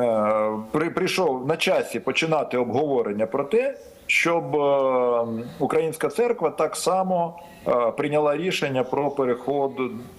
е, при, прийшов на часі починати обговорення про те, щоб е, українська церква так само е, прийняла рішення про переход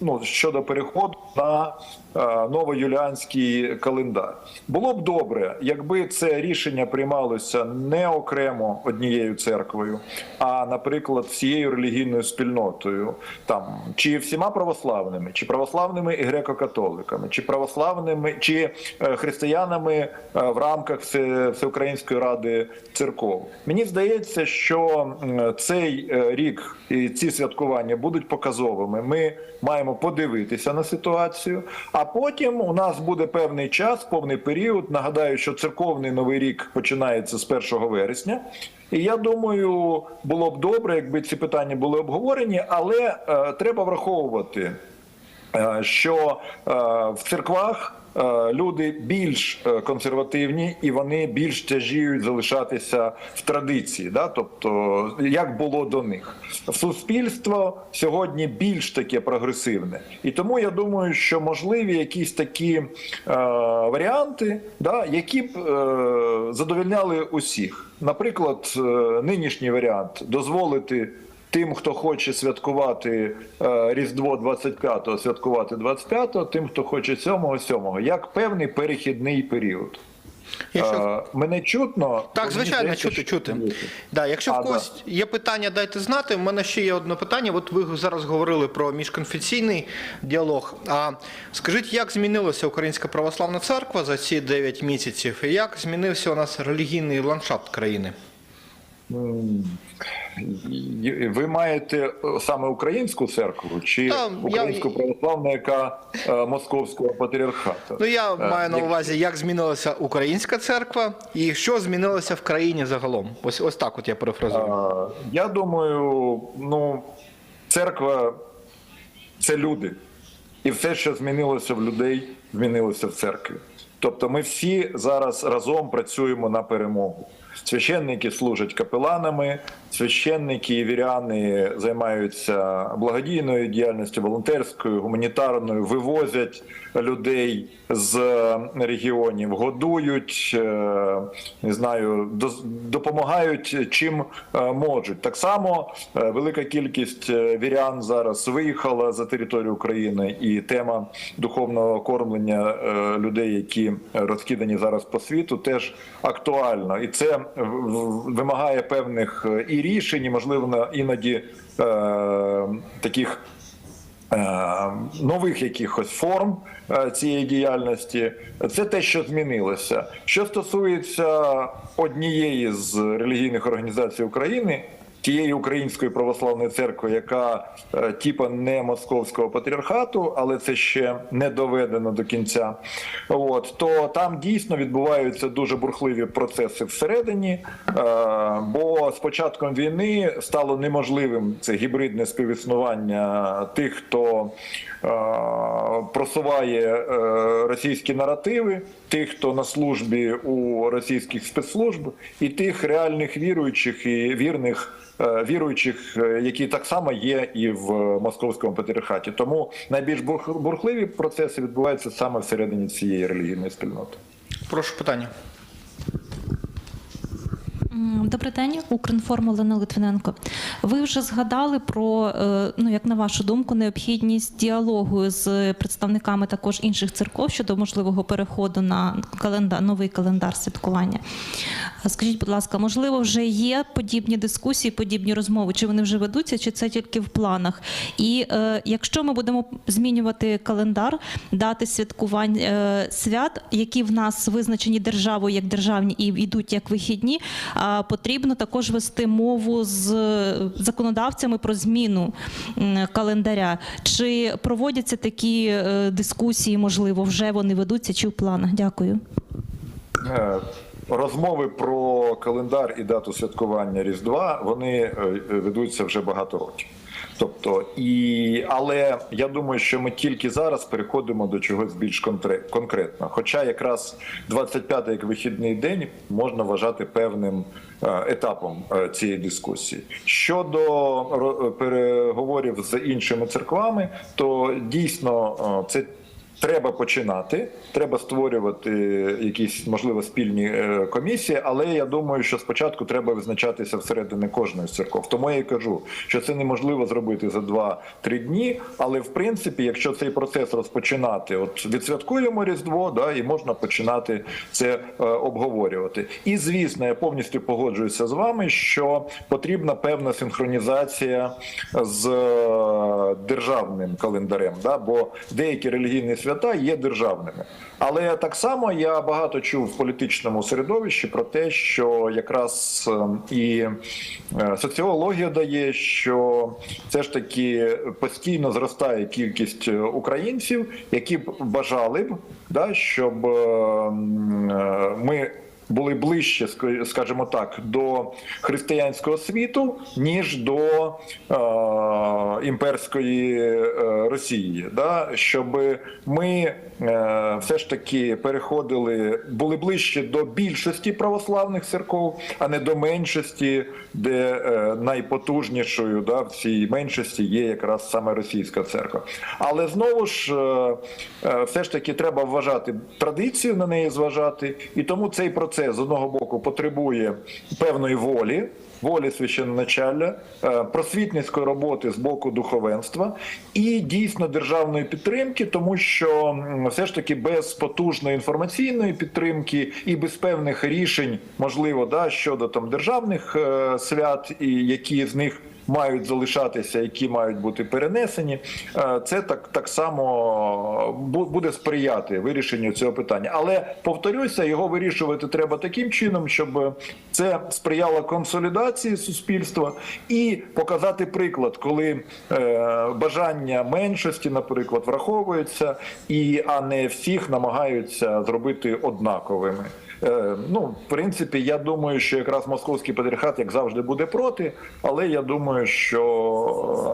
ну щодо переходу на е, новоюліанський календар. Було б добре, якби це рішення приймалося не окремо однією церквою, а, наприклад, всією релігійною спільнотою, там чи всіма православними, чи православними і греко-католиками, чи православними, чи християнами в рамках Всеукраїнської ради церков. Мені здається, що цей е, рік і ці святкування будуть показовими. Ми маємо подивитися на ситуацію, а потім у нас буде певний час, повний період. Нагадаю, що церковний новий рік починається з 1 вересня. І я думаю, було б добре, якби ці питання були обговорені, але е, треба враховувати, е, що е, в церквах люди більш е, консервативні і вони більш тяжіють залишатися в традиції, да? тобто як було до них. Суспільство сьогодні більш таке прогресивне, і тому я думаю, що можливі якісь такі е, варіанти, да, які б е, задовольняли усіх. Наприклад, е, нинішній варіант дозволити тим, хто хоче святкувати е, Різдво 25-го, святкувати 25-го, тим, хто хоче 7-го, 7-го, як певний перехідний період. Якщо Е, мене чутно? Так, звичайно, здається, чути, чути. чути. Да, якщо А, в когось є питання, дайте знати. У мене ще є одне питання. От ви зараз говорили про міжконфесійний діалог. А скажіть, як змінилася Українська православна церква за ці 9 місяців, і як змінився у нас релігійний ландшафт країни? І- Ви маєте е, саме українську церкву чи Та, я- українську православну, яка е, московського патріархату? Ну я Е, маю на увазі, як змінилася українська церква і що змінилося в країні загалом. Ось ось так, от я перефразую. Я думаю, ну церква це люди, і все, що змінилося в людей, змінилося в церкві. Тобто, ми всі зараз разом працюємо на перемогу. Священники служать капеланами, священники і віряни займаються благодійною діяльністю, волонтерською, гуманітарною, вивозять людей з регіонів, годують, е, не знаю, допомагають чим е, можуть. Так само е, велика кількість вірян зараз виїхала за територію України, і тема духовного кормлення людей, які розкидані зараз по світу, теж актуальна. І це вимагає певних е, і рішень, і можливо іноді е, таких е, нових якихось форм е, цієї діяльності. Це те, що змінилося. Що стосується однієї з релігійних організацій України. Тієї української православної церкви, яка е, типа не московського патріархату, але це ще не доведено до кінця. От то там дійсно відбуваються дуже бурхливі процеси всередині. Е, бо з початком війни стало неможливим це гібридне співіснування тих, хто е, просуває російські наративи, тих, хто на службі у російських спецслужб, і тих реальних віруючих і вірних. е, Віруючих, е, які так само є і в московському патріархаті, тому найбільш бурхливі процеси відбуваються саме всередині цієї релігійної спільноти. Прошу питання. Добрий день, Укрінформ Олена Литвиненко. Ви вже згадали про, е, ну як на вашу думку, необхідність діалогу з представниками також інших церков щодо можливого переходу на календар, новий календар святкування. Скажіть, будь ласка, можливо, вже є подібні дискусії, подібні розмови? Чи вони вже ведуться, чи це тільки в планах? І е, якщо ми будемо змінювати календар, дати святкувань е, свят, які в нас визначені державою як державні і йдуть як вихідні, а потрібно також вести мову з законодавцями про зміну календаря. Чи проводяться такі е, дискусії? Можливо, вже вони ведуться чи в планах? Дякую. Е, Розмови про календар і дату святкування Різдва вони е, ведуться вже багато років. Тобто, і але я думаю, що ми тільки зараз переходимо до чогось більш конкретно. Хоча якраз 25-й як вихідний день можна вважати певним е, етапом е, цієї дискусії. Щодо переговорів з іншими церквами, то дійсно е, це Треба починати, треба створювати якісь можливо спільні е, комісії, але я думаю, що спочатку треба визначатися всередині кожної з церков. Тому я і кажу, що це неможливо зробити за 2-3 дні. Але в принципі, якщо цей процес розпочинати, от відсвяткуємо Різдво, да, і можна починати це е, обговорювати. І звісно, я повністю погоджуюся з вами, що потрібна певна синхронізація з е, державним календарем, да, бо деякі релігійні свята є державними. Але так само я багато чув в політичному середовищі про те, що якраз е, і е, соціологія дає, що все ж таки постійно зростає кількість е, українців, які б бажали б, да, щоб е, м, е, ми були ближче, ск- скажімо так, до християнського світу, ніж до е, імперської е, Росії. Да? Щоб ми е, все ж таки переходили, були ближче до більшості православних церков, а не до меншості, де е, найпотужнішою да, в цій меншості є якраз саме російська церква. Але знову ж е, е, все ж таки треба вважати традицію на неї зважати, і тому цей процес з одного боку потребує певної волі. Волі священноначалля, е, просвітницької роботи з боку духовенства і дійсно державної підтримки, тому що все ж таки без потужної інформаційної підтримки і без певних рішень, можливо, да щодо там державних е, свят, і які з них мають залишатися, які мають бути перенесені, е, це так, так само буде сприяти вирішенню цього питання. Але повторюся, його вирішувати треба таким чином, щоб це сприяло консолідації суспільства і показати приклад, коли е, бажання меншості, наприклад, враховуються, і а не всіх намагаються зробити однаковими. Е, Ну, в принципі, я думаю, що якраз московський патріархат, як завжди, буде проти, але я думаю, що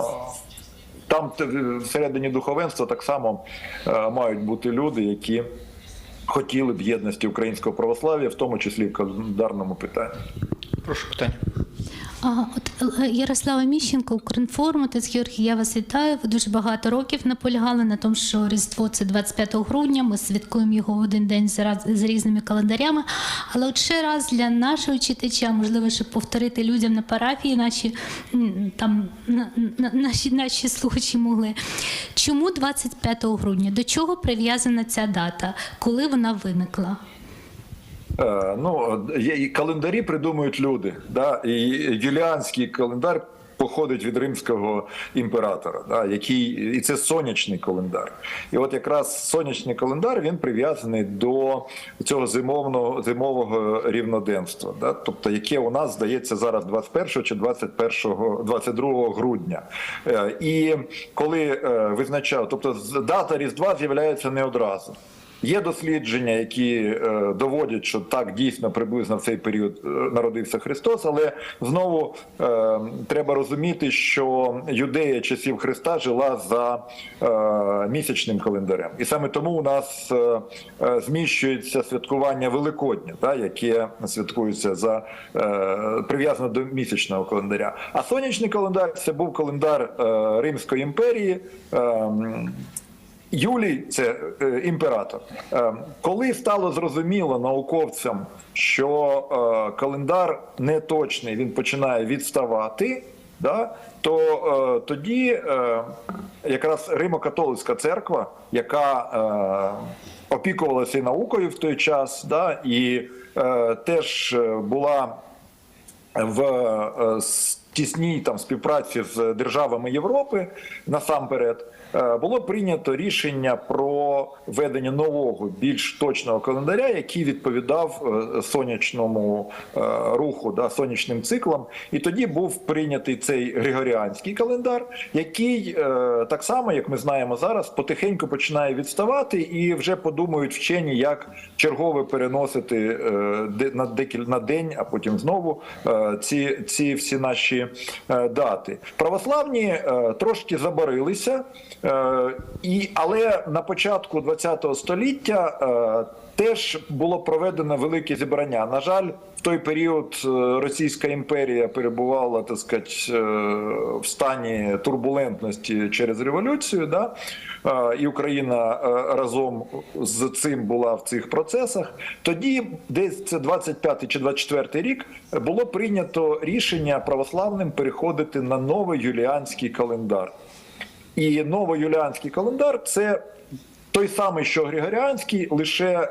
е, там всередині духовенства так само е, мають бути люди, які хотіли б єдності українського православ'я, в тому числі в календарному питанні. Прошу питання. А, от е, Ярослава Міщенко, Укрінформ, отець Георгій, я вас вітаю. Ви дуже багато років наполягали на тому, що Різдво це 25 грудня. Ми святкуємо його один день з, з різними календарями. Але от ще раз для нашого читача, можливо, щоб повторити людям на парафії, наші там на- наші, наші слухачі могли. Чому 25 грудня? До чого прив'язана ця дата? Коли вона виникла? Е, Ну, і календарі придумують люди. Да? І юліанський календар походить від римського імператора, да? який, і це сонячний календар. І от якраз сонячний календар він прив'язаний до цього зимовного, зимового рівноденства, да? тобто яке у нас здається зараз 21 чи 21, 22 грудня. Е, І коли е, визначав, тобто дата Різдва з'являється не одразу. Є дослідження, які е, доводять, що так дійсно приблизно в цей період е, народився Христос, але знову е, треба розуміти, що юдея часів Христа жила за місячним календарем, і саме тому у нас зміщується святкування Великодня, яке святкується за прив'язано до місячного календаря. А сонячний календар це був календар Римської імперії. Юлій це е, імператор. Е, коли стало зрозуміло науковцям, що е, календар неточний, він починає відставати, да, то е, тоді е, якраз Римо-католицька церква, яка е, опікувалася і наукою в той час, да, і е, теж е, була в е, тісній там співпраці з державами Європи насамперед е, було прийнято рішення про ведення нового, більш точного календаря, який відповідав е, сонячному е, руху, да, сонячним циклам. І тоді був прийнятий цей григоріанський календар, який так само, як ми знаємо зараз, потихеньку починає відставати, і вже подумають вчені, як чергове переносити на декіль на день, а потім знову ці, ці всі наші е, дати. Православні е, трошки заборилися, е, і, але на початку ХХ століття. Теж було проведено велике зібрання. На жаль, в той період е, Російська імперія перебувала так сказати, е, в стані турбулентності через революцію. Да? І Україна е, разом з цим була в цих процесах. Тоді, десь це 25 чи 24 рік, було прийнято рішення православним переходити на новий юліанський календар. І новоюліанський календар це той самий, що Григоріанський, лише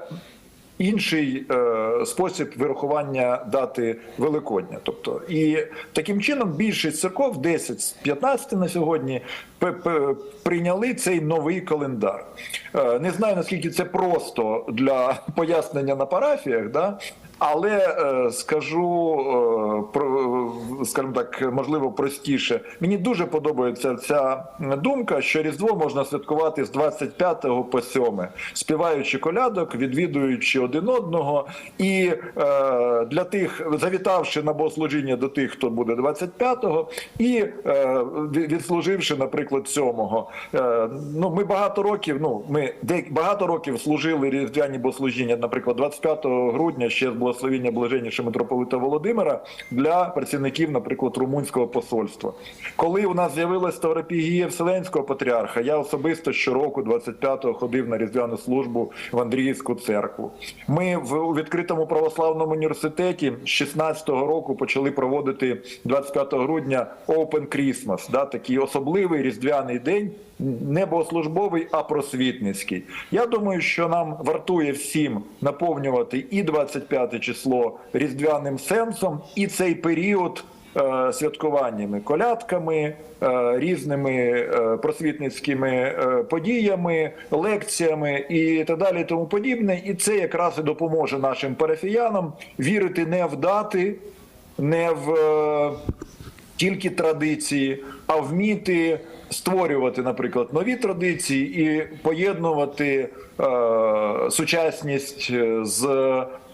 інший е, спосіб вирахування дати Великодня. Тобто, і таким чином більшість церков, 10 з 15 на сьогодні, п- прийняли цей новий календар. Е, не знаю наскільки це просто для пояснення на парафіях, да? Але е, скажу е, е, скажімо так, можливо, простіше. Мені дуже подобається ця думка, що Різдво можна святкувати з 25 по 7, співаючи колядок, відвідуючи один одного, і для тих, завітавши на богослужіння до тих, хто буде 25-го, і відслуживши, наприклад, 7-го. Е, ну, ми багато років, ну ми багато років служили різдвяні богослужіння, наприклад, 25 грудня ще з благословіння блаженніше митрополита Володимира для працівників, наприклад, румунського посольства. Коли у нас з'явилась Ставропігія Вселенського патріарха, я особисто щороку, 25-го, ходив на різдвяну службу в Андріївську церкву. Ми в відкритому православному університеті з 16-го року почали проводити 25 грудня Open Christmas, да, такий особливий різдвяний день. Не богослужбовий, а просвітницький. Я думаю, що нам вартує всім наповнювати і 25 число різдвяним сенсом, і цей період е, святкуваннями, колядками, е, різними е, просвітницькими подіями, лекціями і так далі, і тому подібне. І це якраз і допоможе нашим парафіянам вірити не в дати, не в тільки традиції, а вміти створювати, наприклад, нові традиції і поєднувати е, сучасність з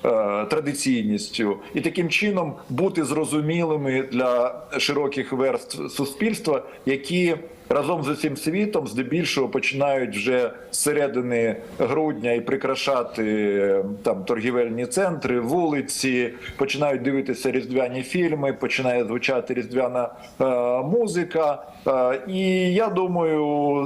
е, традиційністю, і таким чином бути зрозумілими для широких верств суспільства, які разом з усім світом здебільшого починають вже з середини грудня і прикрашати е, там торгівельні центри, вулиці, починають дивитися різдвяні фільми, починає звучати різдвяна е, музика. Е, і я думаю,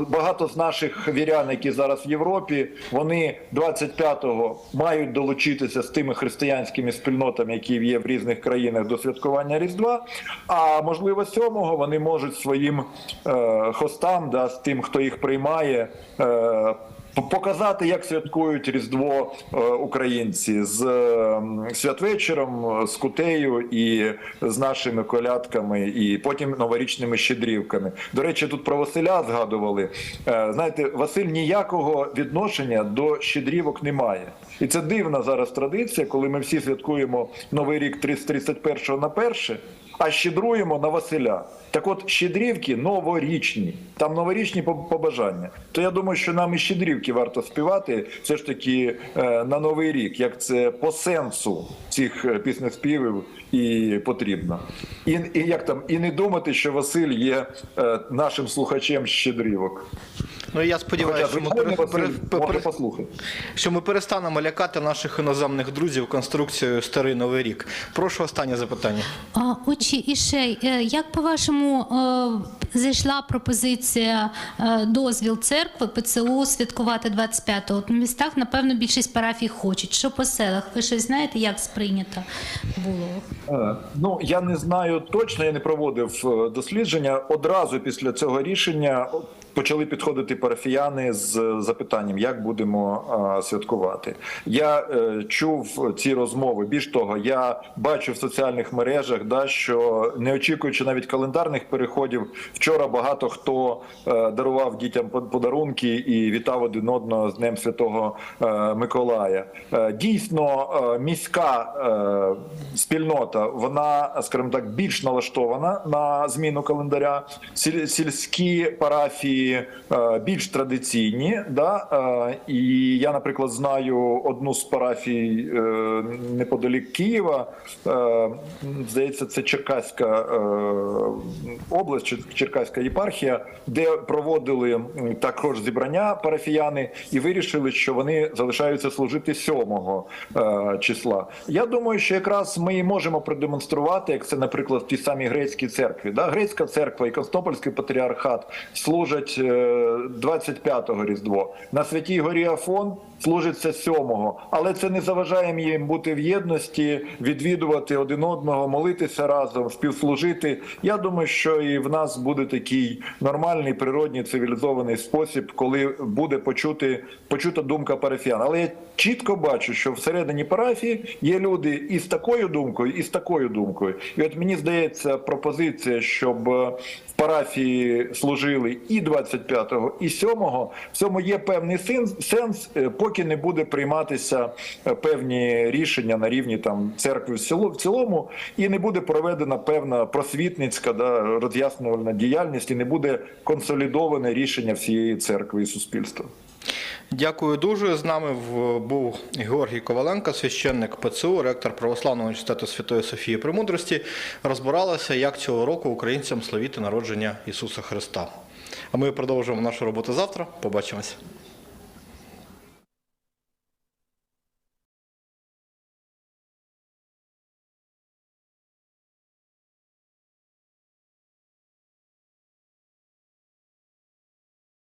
багато з наших вірян, які зараз в Європі, вони 25-го мають долучитися з тими християнськими спільнотами, які є в різних країнах до святкування Різдва. А можливо, 7-го вони можуть своїм е, хостам, да, з тим, хто їх приймає. Е, Показати, як святкують Різдво е, українці з е, святвечором, з кутею і з нашими колядками, і потім новорічними щедрівками. До речі, тут про Василя згадували. Е, Знаєте, Василь ніякого відношення до щедрівок не має. І це дивна зараз традиція, коли ми всі святкуємо Новий рік 31 на перше, а щедруємо на Василя. Так от щедрівки новорічні, там новорічні побажання. То я думаю, що нам і щедрівки варто співати все ж таки е, на новий рік, як це по сенсу цих е, піснеспівів і потрібно. І, і як там, і не думати, що Василь є е, нашим слухачем щедрівок. Ну я сподіваюся, що ми, пере- пере- пере- що ми перестанемо лякати наших іноземних друзів конструкцією Старий Новий рік. Прошу останнє запитання. А, Отче, і ще, як по-вашому е, зайшла пропозиція е, дозвіл церкви ПЦУ святкувати 25-го? От в містах, напевно, більшість парафій хочуть. Що по селах? Ви щось знаєте, як сприйнято було? Е, Ну я не знаю точно, я не проводив дослідження. Одразу після цього рішення почали підходити парафіяни з запитанням, як будемо е, святкувати. Я е, чув ці розмови. Більш того, я бачу в соціальних мережах, да що не очікуючи навіть календарних переходів, вчора багато хто е, дарував дітям по- подарунки і вітав один одного з Днем Святого е, Миколая. Е, Дійсно, е, міська е, спільнота, вона, скажімо так, більш налаштована на зміну календаря. Сіль- Сільські парафії е, більш традиційні. Да? Е, і я, наприклад, знаю одну з парафій е, неподалік Києва. Здається, це Черкаська область, Черкаська єпархія, де проводили також зібрання парафіяни і вирішили, що вони залишаються служити 7 е, числа. Я думаю, що якраз ми можемо продемонструвати, як це, наприклад, в тій самій грецькій церкві. Да? Грецька церква і Константинопольський патріархат служать е, 25-го Різдво. На Святій Горі Афон служиться 7-го. Але це не заважає їм бути в єдності, відвідувати один одного, молитися разом, співслужити. Я думаю, що і в нас буде такий нормальний, природний, цивілізований спосіб, коли буде почути, почута думка парафіян. Але я чітко бачу, що всередині парафії є люди і з такою думкою, і з такою думкою. І от мені здається, пропозиція, щоб е, в парафії служили і 25-го, і 7-го, в цьому є певний сенс, е, поки не буде прийматися е, певні рішення на рівні там церкви в цілому, і не буде проведена певна просвітницька да, роз'яснювальна діяльність, і не буде консолідоване рішення всієї церкви і суспільства. Дякую дуже. З нами був Георгій Коваленко, священник ПЦУ, ректор Православного університету Святої Софії Премудрості. Розбиралася, як цього року українцям славіти народження Ісуса Христа. А ми продовжуємо нашу роботу завтра. Побачимось.